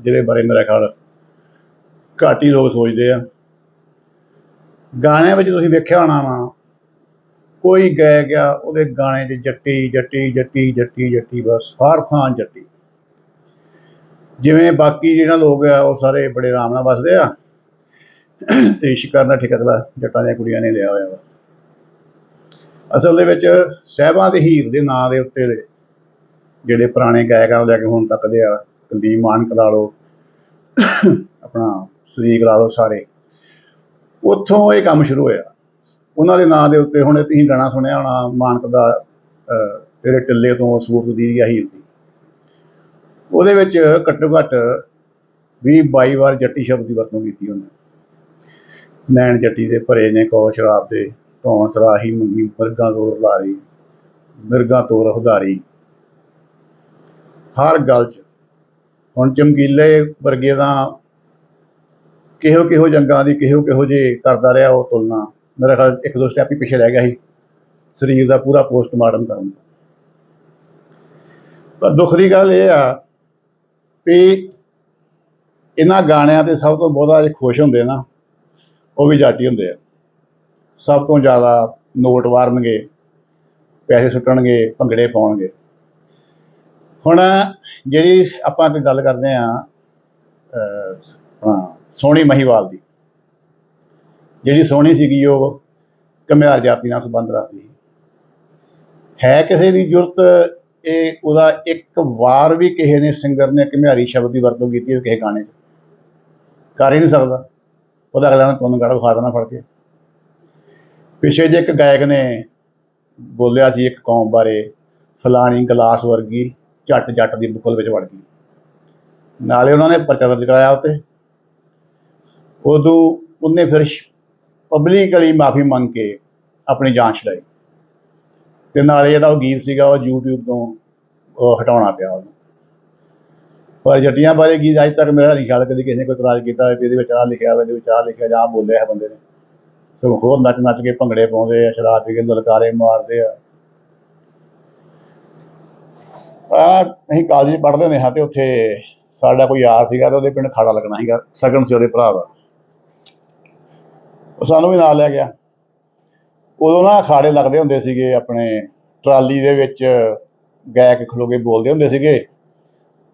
ਜਿਹਦੇ ਬਾਰੇ ਮੇਰਾ ਖਿਆਲ ਘੱਟ ਹੀ ਲੋਕ ਸੋਚਦੇ ਆ। ਗਾਣਿਆਂ ਵਿੱਚ ਤੁਸੀਂ ਵੇਖਿਆ ਹੋਣਾ ਵਾ, ਕੋਈ ਗਾਇਕ ਆ ਉਹਦੇ ਗਾਣੇ 'ਚ ਜੱਟੀ ਜੱਟੀ ਜੱਟੀ ਜੱਟੀ ਜੱਟੀ, ਬਸ, ਹਰ ਥਾਂ ਜੱਟੀ। ਜਿਵੇਂ ਬਾਕੀ ਜਿਹੜਾ ਲੋਕ ਆ, ਉਹ ਸਾਰੇ ਬੜੇ ਆਰਾਮ ਨਾਲ ਵੱਸਦੇ ਆ, ਤੇ ਸ਼ਿਕਾਰ ਕਰਨ ਦਾ ਠੇਕਾ ਜੱਟਾਂ ਦੀਆਂ ਕੁੜੀਆਂ ਨੇ ਲਿਆ ਹੋਇਆ ਵਾ। ਅਸਲ ਦੇ ਵਿੱਚ ਸਹਿਬਾਂ ਦੇ ਹੀਰ ਦੇ ਨਾਂ ਦੇ ਉੱਤੇ ਜਿਹੜੇ ਪੁਰਾਣੇ ਗਾਇਕਾਂ ਨੂੰ ਲੈ ਕੇ ਹੁਣ ਤੱਕ ਦੇ ਆ ਕੁਲਦੀਪ ਮਾਨਕ ਲਾ ਲਓ, ਆਪਣਾ ਸਦੀਕ ਲਾ ਲਓ ਸਾਰੇ। ਉੱਥੋਂ ਇਹ ਕੰਮ ਸ਼ੁਰੂ ਹੋਇਆ। ਉਹਨਾਂ ਦੇ ਨਾਂ ਦੇ ਉੱਤੇ ਹੁਣ ਤੁਸੀਂ ਗਾਣਾ ਸੁਣਿਆ ਹੋਣਾ, ਮਾਨਕ ਦਾ ਤੇਰੇ ਟਿੱਲੇ ਤੋਂ ਸੂਰਤ ਦੀ ਆ ਹੀਰ ਉਹਦੇ ਵਿੱਚ ਘੱਟੋ ਘੱਟ 20 22 ਵਾਰ ਜੱਟੀ ਸ਼ਬਦ ਦੀ ਵਰਤੋਂ ਕੀਤੀ ਉਹਨੇ। ਨੈਣ ਜੱਟੀ ਦੇ ਭਰੇ ਨੇ ਕੋ ਸ਼ਰਾਬ ਦੇ, ਧੌਣ ਸਰਾਹੀ ਮੰਗੀ, ਮਿਰਗਾਂ ਤੋਰ ਲਾਰੀ ਮਿਰਗਾਂ ਤੋਰ ਹੁਦਾਰੀ ਹਰ ਗੱਲ 'ਚ ਹੁਣ ਚਮਕੀਲੇ ਵਰਗੇ ਦਾ ਕਿਹੋ ਕਿਹੋ ਜੰਗਾਂ ਦੀ ਕਿਹੋ ਕਿਹੋ ਜੇ ਕਰਦਾ ਰਿਹਾ ਉਹ ਤੁਲਨਾ। ਮੇਰਾ ਖਿਆਲ ਇੱਕ ਦੋ ਸਟੈਪ ਹੀ ਪਿੱਛੇ ਰਹਿ ਗਿਆ ਸੀ। ਸਰੀਰ ਦਾ ਪੂਰਾ ਪੋਸਟਮਾਰਟਮ ਕਰਨ ਦਾ। ਪਰ ਦੁੱਖ ਦੀ ਗੱਲ ਇਹ ਆ ਵੀ ਇਹਨਾਂ ਗਾਣਿਆਂ ਤੇ ਸਭ ਤੋਂ ਬਹੁਤਾ ਜੇ ਖੁਸ਼ ਹੁੰਦੇ ਨਾ, ਉਹ ਵੀ ਜਾਟੀ ਹੁੰਦੇ ਆ। ਸਭ ਤੋਂ ਜ਼ਿਆਦਾ ਨੋਟ ਵਾਰਨਗੇ, ਪੈਸੇ ਸੁੱਟਣਗੇ, ਭੰਗੜੇ ਪਾਉਣਗੇ। ਹੁਣ ਜਿਹੜੀ ਆਪਾਂ ਇੱਕ ਗੱਲ ਕਰਦੇ ਆ ਹਾਂ, ਸੋਹਣੀ ਮਹੀਵਾਲ ਦੀ। ਜਿਹੜੀ ਸੋਹਣੀ ਸੀਗੀ ਉਹ ਘਮਿਆਰ ਜਾਤੀ ਨਾਲ ਸੰਬੰਧ ਰੱਖਦੀ। ਸੀ ਹੈ ਕਿਸੇ ਦੀ ਜ਼ਰੂਰਤ, ਇਹ ਉਹਦਾ ਇੱਕ ਵਾਰ ਵੀ ਕਿਸੇ ਨੇ ਸਿੰਗਰ ਨੇ ਘਮਿਆਰੀ ਸ਼ਬਦ ਦੀ ਵਰਤੋਂ ਕੀਤੀ ਹੋਵੇ ਕਿਸੇ ਗਾਣੇ 'ਚ। ਕਰ ਹੀ ਨਹੀਂ ਸਕਦਾ। ਉਹਦਾ ਅਗਲਾ ਨੇ ਤੁਹਾਨੂੰ ਗਾੜਾ ਵਿਖਾ ਦੇਣਾ ਫੜ ਕੇ। ਪਿਛੇ ਜੇ ਇੱਕ ਗਾਇਕ ਨੇ ਬੋਲਿਆ ਸੀ ਇੱਕ ਕੌਮ ਬਾਰੇ, ਫਲਾਣੀ ਗਲਾਸ ਵਰਗੀ। ਝੱਟ ਜੱਟ ਦੀ ਬੁੱਕਲ ਵਿੱਚ ਵੜ ਗਈ। ਨਾਲੇ ਉਹਨਾਂ ਨੇ ਪਰਚਾ ਦਰਜ ਕਰਾਇਆ ਉੱਤੇ। ਉਦੋਂ ਉਹਨੇ ਫਿਰ ਪਬਲਿਕਲੀ ਮਾਫੀ ਮੰਗ ਕੇ ਆਪਣੀ ਜਾਂਚ ਛਡਾਈ ਤੇ ਨਾਲੇ ਜਿਹੜਾ ਉਹ ਗੀਤ ਸੀਗਾ ਉਹ YouTube ਤੋਂ ਹਟਾਉਣਾ ਪਿਆ ਉਹਨੂੰ। ਪਰ ਜੱਟੀਆਂ ਬਾਰੇ ਗੀਤ ਅੱਜ ਤੱਕ ਮੇਰਾ ਨਹੀਂ ਖਿਆਲ ਕਦੀ ਕਿਸੇ ਨੇ ਕੋਈ ਇਤਰਾਜ਼ ਕੀਤਾ ਹੋਵੇ ਇਹਦੇ ਵਿੱਚ ਆਹ ਲਿਖਿਆ ਹੋਵੇ, ਇਹਦੇ ਵਿੱਚ ਆਹ ਲਿਖਿਆ ਜਾਂ ਬੋਲਿਆ ਹੈ ਬੰਦੇ ਨੇ। ਸਗੋਂ ਹੋਰ ਨੱਚ ਨੱਚ ਕੇ ਭੰਗੜੇ ਪਾਉਂਦੇ ਆ, ਸ਼ਰਾਬ ਪੀ ਕੇ ਲਲਕਾਰੇ ਮਾਰਦੇ ਆ। ਆ ਅਸੀਂ ਕਾਲਜ ਪੜ੍ਹਦੇ ਹੁੰਦੇ ਹਾਂ ਤੇ ਉੱਥੇ ਸਾਡਾ ਕੋਈ ਯਾਰ ਸੀਗਾ ਤੇ ਉਹਦੇ ਪਿੰਡ ਖਾੜਾ ਲੱਗਣਾ ਸੀਗਾ, ਸਗਨ ਸੀ ਉਹਦੇ ਭਰਾ ਦਾ। ਉਹ ਸਾਨੂੰ ਵੀ ਨਾਲ ਲੈ ਗਿਆ। ਉਦੋਂ ਨਾ ਅਖਾੜੇ ਲੱਗਦੇ ਹੁੰਦੇ ਸੀਗੇ ਆਪਣੇ, ਟਰਾਲੀ ਦੇ ਵਿੱਚ ਗਾਇਕ ਖਲੋ ਕੇ ਬੋਲਦੇ ਹੁੰਦੇ ਸੀਗੇ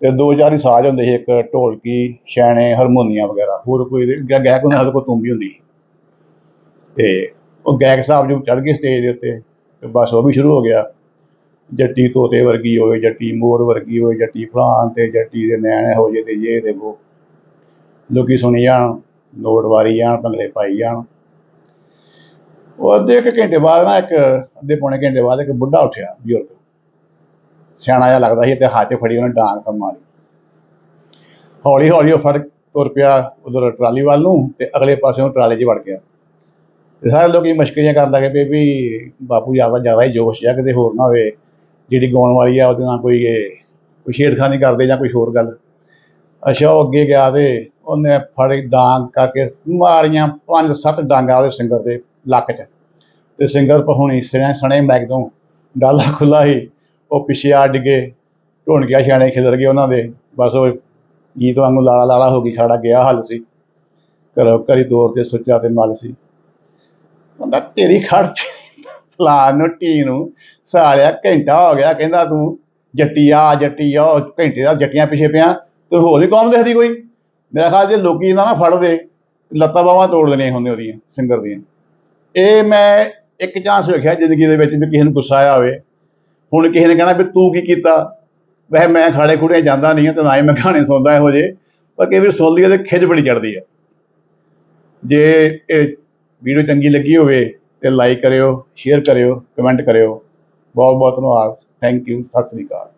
ਤੇ ਦੋ ਚਾਰ ਹੀ ਸਾਜ਼ ਹੁੰਦੇ ਸੀ, ਇੱਕ ਢੋਲਕੀ, ਛੈਣੇ, ਹਾਰਮੋਨੀਆ ਵਗੈਰਾ, ਹੋਰ ਕੋਈ ਗਾਇਕ ਉਹਨਾਂ ਸਾਡੇ ਕੋਲ ਤੁੰਬੀ ਹੁੰਦੀ ਸੀ। ਤੇ ਉਹ ਗਾਇਕ ਸਾਹਿਬ ਜੋ ਚੜ ਗਏ ਸਟੇਜ ਦੇ ਉੱਤੇ, ਤੇ ਬਸ ਉਹ ਵੀ ਸ਼ੁਰੂ ਹੋ ਗਿਆ। ਜੱਟੀ ਤੋਤੇ ਵਰਗੀ ਹੋਵੇ, ਜੱਟੀ ਮੋਰ ਵਰਗੀ ਹੋਵੇ, ਜੱਟੀ ਫਲਾਨ ਤੇ ਜੱਟੀ ਦੇ ਨੈਣ ਹੋ ਜੇ ਤੇ ਜੇ ਦੇ ਉਹ ਲੋਕੀ ਸੁਣੀ ਜਾਣ, ਨੋਟ ਵਾਰੀ ਜਾਣ, ਭੰਗੜੇ ਪਾਈ ਜਾਣ। ਉਹ ਅੱਧੇ ਇੱਕ ਘੰਟੇ ਬਾਅਦ ਨਾ ਇੱਕ ਅੱਧੇ ਪੌਣੇ ਘੰਟੇ ਬਾਅਦ ਇੱਕ ਬੁੱਢਾ ਉੱਠਿਆ ਬਜ਼ੁਰਗ। ਸਿਆਣਾ ਜਿਹਾ ਲੱਗਦਾ ਸੀ ਤੇ ਹੱਥ 'ਚ ਫੜੀ ਉਹਨੇ ਡਾਂਗ ਮਾਰੀ। ਹੌਲੀ ਹੌਲੀ ਉਹ ਫੜ ਤੁਰ ਪਿਆ ਉਧਰ ਟਰਾਲੀ ਵੱਲ ਨੂੰ ਤੇ ਅਗਲੇ ਪਾਸਿਓਂ ਟਰਾਲੇ 'ਚ ਵੜ ਗਿਆ। ਤੇ ਸਾਰੇ ਲੋਕੀ ਮਸ਼ਕਰੀਆਂ ਕਰਨ ਲੱਗੇ ਪਏ ਵੀ ਬਾਪੂ ਜ਼ਿਆਦਾ ਜ਼ਿਆਦਾ ਹੀ ਜੋਸ਼ ਆ ਕਿਤੇ ਹੋਰ ਨਾ ਹੋਵੇ। ਜਿਹੜੀ ਗਾਉਣ ਵਾਲੀ ਆ, ਉਹਦੇ ਨਾਲ ਕੋਈ ਇਹ, ਕੋਈ ਛੇੜਖਾਨੀ ਕਰਦੇ ਜਾਂ ਕੋਈ ਹੋਰ ਗੱਲ। ਅੱਛਾ, ਉਹ ਅੱਗੇ ਗਿਆ ਤੇ ਉਹਨੇ ਫੜੀ ਡਾਂਗ ਕਰਕੇ ਮਾਰੀਆਂ ਪੰਜ ਸੱਤ ਡਾਂਗਾਂ ਉਹਦੇ ਸਿੰਗਰ ਦੇ ਲੱਕ 'ਚ। ਤੇ ਸਿੰਗਰ ਪਹੁਣੀ ਸਿਰਾਂ ਸਣੇ ਮੈਗ ਤੋਂ, ਡਾਲਾ ਖੁੱਲਾ ਸੀ, ਉਹ ਪਿੱਛੇ ਆ ਡਿੱਗੇ ਢੋਣਕਿਆ ਛਾਣੇ ਖਿਲਰ ਗਏ ਉਹਨਾਂ ਦੇ। ਬਸ ਉਹ ਗੀਤ ਵਾਂਗੂ ਲਾਲਾ ਲਾਲਾ ਹੋ ਗਈ ਖਾੜਾ ਗਿਆ ਹੱਲ ਸੀ। ਘਰੋਂ ਘਰੀ ਦੌਰ ਤੇ ਸੁੱਚਾ ਤੇ ਮਲ ਸੀ। ਬੰਦਾ ਤੇਰੀ ਖਰਚ ਫਲਾਣ ਨੂੰ ਟੀ ਨੂੰ ਸਾਲਿਆ, ਘੰਟਾ ਹੋ ਗਿਆ, ਕਹਿੰਦਾ ਤੂੰ ਜੱਟੀ ਆ ਜੱਟੀ ਆ, ਉਹ ਘੰਟੇ ਦਾ ਜੱਟੀਆਂ ਪਿੱਛੇ ਪਿਆ, ਤੇ ਹੋਰ ਵੀ ਕੌਮ ਦੇਖਦੀ ਕੋਈ? ਮੇਰਾ ਖਿਆਲ ਜੇ ਲੋਕੀ ਇਹਨਾਂ ਫੜਦੇ ਲੱਤਾਂ ਬਾਹਾਂ ਤੋੜ ਦੇਣੀਆਂ ਹੁੰਦੀਆਂ ਉਹਦੀਆਂ, ਸਿੰਗਰ ਦੀਆਂ। ਇਹ ਮੈਂ ਇੱਕ ਚਾਂਸ ਵੇਖਿਆ ਜ਼ਿੰਦਗੀ ਦੇ ਵਿੱਚ ਵੀ ਕਿਸੇ ਨੂੰ ਗੁੱਸਾ ਆਇਆ ਹੋਵੇ। ਹੁਣ ਕਿਸੇ ਨੇ ਕਹਿਣਾ ਵੀ ਤੂੰ ਕੀ ਕੀਤਾ? ਵੈਸੇ ਮੈਂ ਖਾੜੇ ਖੁੜੇ ਜਾਂਦਾ ਨਹੀਂ ਹਾਂ, ਤੇ ਨਾ ਹੀ ਮੈਂ ਗਾਣੇ ਸੁਣਦਾ ਇਹੋ ਜਿਹੇ, ਪਰ ਕਈ ਵਾਰ ਸੁਣ ਲਈਏ ਤੇ ਖਿੱਚ ਬੜੀ ਚੜਦੀ ਹੈ ਜੇ ਇਹ ਵੀਡੀਓ ਚੰਗੀ ਲੱਗੀ ਹੋਵੇ ਤੇ ਲਾਈਕ ਕਰਿਓ ਸ਼ੇਅਰ ਕਰਿਓ ਕਮੈਂਟ ਕਰਿਓ। ਬਹੁਤ ਬਹੁਤ ਧੰਨਵਾਦ। Thank you Sat Sri Akal.